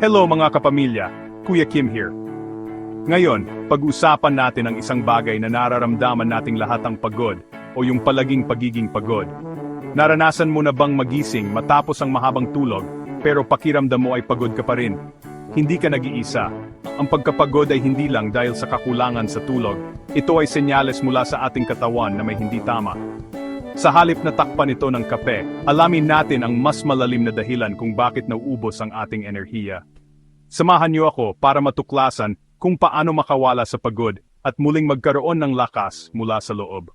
Hello mga kapamilya, Kuya Kim here. Ngayon, pag-usapan natin ang isang bagay na nararamdaman nating lahat ang pagod o yung palaging pagiging pagod. Naranasan mo na bang magising matapos ang mahabang tulog pero pakiramdam mo ay pagod ka pa rin? Hindi ka nag-iisa. Ang pagkapagod ay hindi lang dahil sa kakulangan sa tulog. Ito ay senyales mula sa ating katawan na may hindi tama. Sa halip na takpan ito ng kape, alamin natin ang mas malalim na dahilan kung bakit nauubos ang ating enerhiya. Samahan niyo ako para matuklasan kung paano makawala sa pagod at muling magkaroon ng lakas mula sa loob.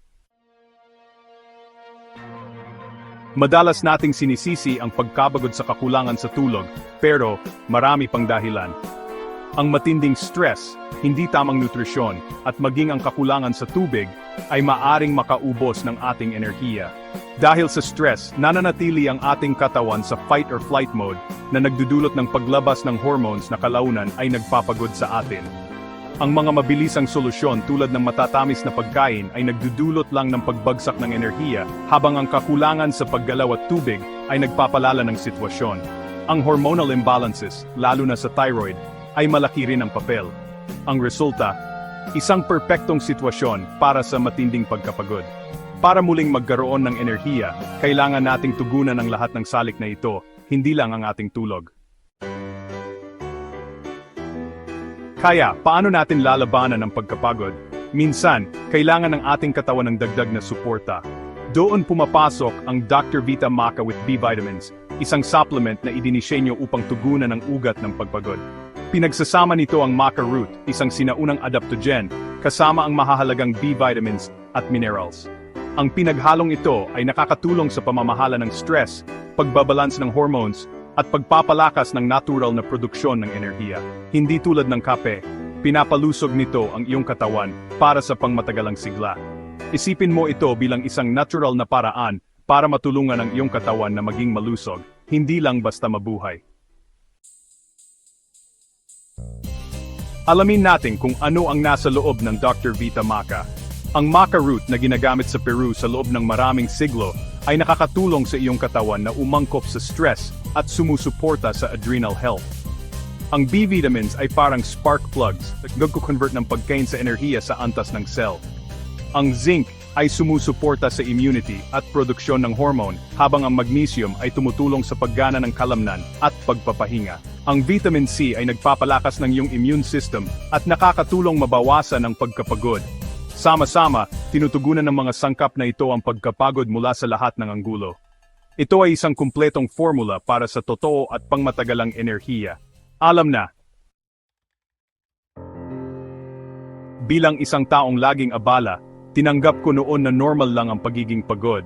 Madalas nating sinisisi ang pagkabagod sa kakulangan sa tulog, pero marami pang dahilan. Ang matinding stress, hindi tamang nutrisyon, at maging ang kakulangan sa tubig ay maaring makaubos ng ating enerhiya. Dahil sa stress, nananatili ang ating katawan sa fight or flight mode na nagdudulot ng paglabas ng hormones na kalaunan ay nagpapagod sa atin. Ang mga mabilisang solusyon tulad ng matatamis na pagkain ay nagdudulot lang ng pagbagsak ng enerhiya habang ang kakulangan sa paggalaw at tubig ay nagpapalala ng sitwasyon. Ang hormonal imbalances, lalo na sa thyroid, ay malaki rin ang papel. Ang resulta, isang perpektong sitwasyon para sa matinding pagkapagod. Para muling magkaroon ng enerhiya, kailangan nating tugunan ang lahat ng salik na ito, hindi lang ang ating tulog. Kaya, paano natin lalabanan ang pagkapagod? Minsan, kailangan ng ating katawan ng dagdag na suporta. Doon pumapasok ang Dr. Vita Maca with B vitamins, isang supplement na idinisenyo upang tugunan ang ugat ng pagpagod. Pinagsasama nito ang maca root, isang sinaunang adaptogen, kasama ang mahahalagang B vitamins at minerals. Ang pinaghalong ito ay nakakatulong sa pamamahala ng stress, pagbabalance ng hormones, at pagpapalakas ng natural na produksyon ng enerhiya. Hindi tulad ng kape, pinapalusog nito ang iyong katawan para sa pangmatagalang sigla. Isipin mo ito bilang isang natural na paraan para matulungan ang iyong katawan na maging malusog, hindi lang basta mabuhay. Alamin natin kung ano ang nasa loob ng Dr. Vita Maca. Ang maca root na ginagamit sa Peru sa loob ng maraming siglo ay nakakatulong sa iyong katawan na umangkop sa stress at sumusuporta sa adrenal health. Ang B vitamins ay parang spark plugs na nagko-convert ng pagkain sa enerhiya sa antas ng cell. Ang zinc ay sumusuporta sa immunity at produksyon ng hormone, habang ang magnesium ay tumutulong sa paggana ng kalamnan at pagpapahinga. Ang vitamin C ay nagpapalakas ng iyong immune system at nakakatulong mabawasan ang pagkapagod. Sama-sama, tinutugunan ng mga sangkap na ito ang pagkapagod mula sa lahat ng anggulo. Ito ay isang kumpletong formula para sa totoo at pangmatagalang enerhiya. Alam na, Bilang isang taong laging abala, tinanggap ko noon na normal lang ang pagiging pagod.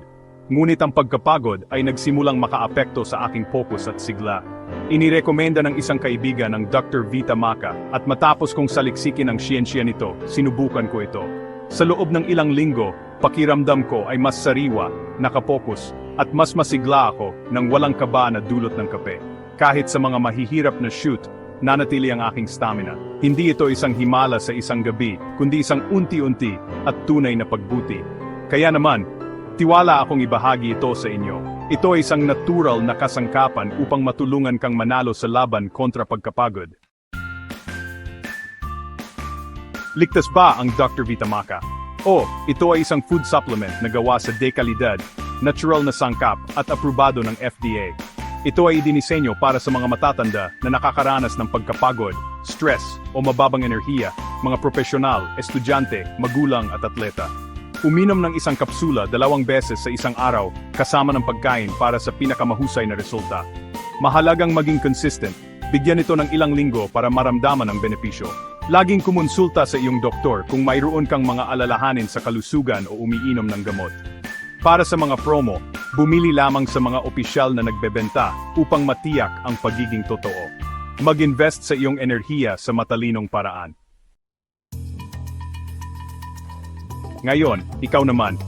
Ngunit ang pagkapagod ay nagsimulang makaapekto sa aking focus at sigla. Inirekomenda ng isang kaibigan ng Dr. Vita Maca at matapos kong saliksikin ang siyensya nito, sinubukan ko ito. Sa loob ng ilang linggo, pakiramdam ko ay mas sariwa, nakapokus, at mas masigla ako nang walang kaba na dulot ng kape. Kahit sa mga mahihirap na shoot, nanatili ang aking stamina. Hindi ito isang himala sa isang gabi, kundi isang unti-unti at tunay na pagbuti. Kaya naman, tiwala akong ibahagi ito sa inyo. Ito ay isang natural na kasangkapan upang matulungan kang manalo sa laban kontra pagkapagod. Ligtas ba ang Dr. Vitamaca? O, ito ay isang food supplement na gawa sa dekalidad, natural na sangkap at aprobado ng FDA. Ito ay idinisenyo para sa mga matatanda na nakakaranas ng pagkapagod, stress o mababang enerhiya, mga profesional, estudyante, magulang at atleta. Uminom ng isang kapsula dalawang beses sa isang araw kasama ng pagkain para sa pinakamahusay na resulta. Mahalagang maging consistent, bigyan ito ng ilang linggo para maramdaman ang benepisyo. Laging kumonsulta sa iyong doktor kung mayroon kang mga alalahanin sa kalusugan o umiinom ng gamot. Para sa mga promo, bumili lamang sa mga opisyal na nagbebenta upang matiyak ang pagiging totoo. Mag-invest sa iyong enerhiya sa matalinong paraan. Ngayon, ikaw naman.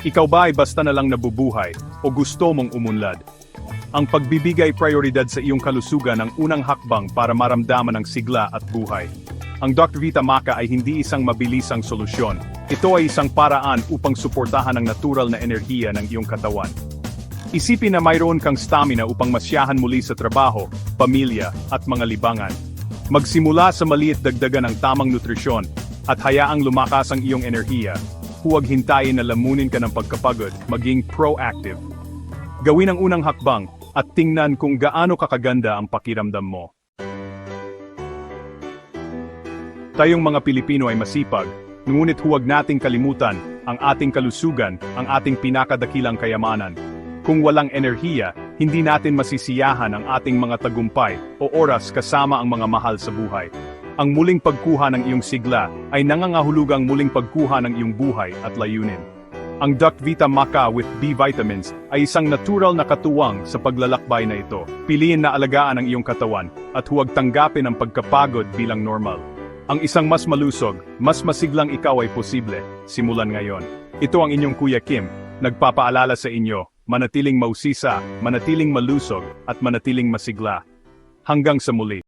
Ikaw ba ay basta na lang nabubuhay o gusto mong umunlad? Ang pagbibigay prioridad sa iyong kalusugan ang unang hakbang para maramdaman ang sigla at buhay. Ang Dr. Vita Maca ay hindi isang mabilisang solusyon. Ito ay isang paraan upang suportahan ang natural na enerhiya ng iyong katawan. Isipin na mayroon kang stamina upang masyahan muli sa trabaho, pamilya, at mga libangan. Magsimula sa maliit dagdagan ng tamang nutrisyon at hayaang lumakas ang iyong enerhiya. Huwag hintayin na lamunin ka ng pagkapagod, maging proactive. Gawin ang unang hakbang at tingnan kung gaano kakaganda ang pakiramdam mo. Tayong mga Pilipino ay masipag, ngunit huwag nating kalimutan ang ating kalusugan, ang ating pinakadakilang kayamanan. Kung walang enerhiya, hindi natin masisiyahan ang ating mga tagumpay o oras kasama ang mga mahal sa buhay. Ang muling pagkuha ng iyong sigla ay nangangahulugang muling pagkuha ng iyong buhay at layunin. Ang Duck Vita Maca with B vitamins ay isang natural na katuwang sa paglalakbay na ito. Piliin na alagaan ang iyong katawan at huwag tanggapin ang pagkapagod bilang normal. Ang isang mas malusog, mas masiglang ikaw ay posible, simulan ngayon. Ito ang inyong Kuya Kim, nagpapaalala sa inyo, manatiling mausisa, manatiling malusog, at manatiling masigla. Hanggang sa muli.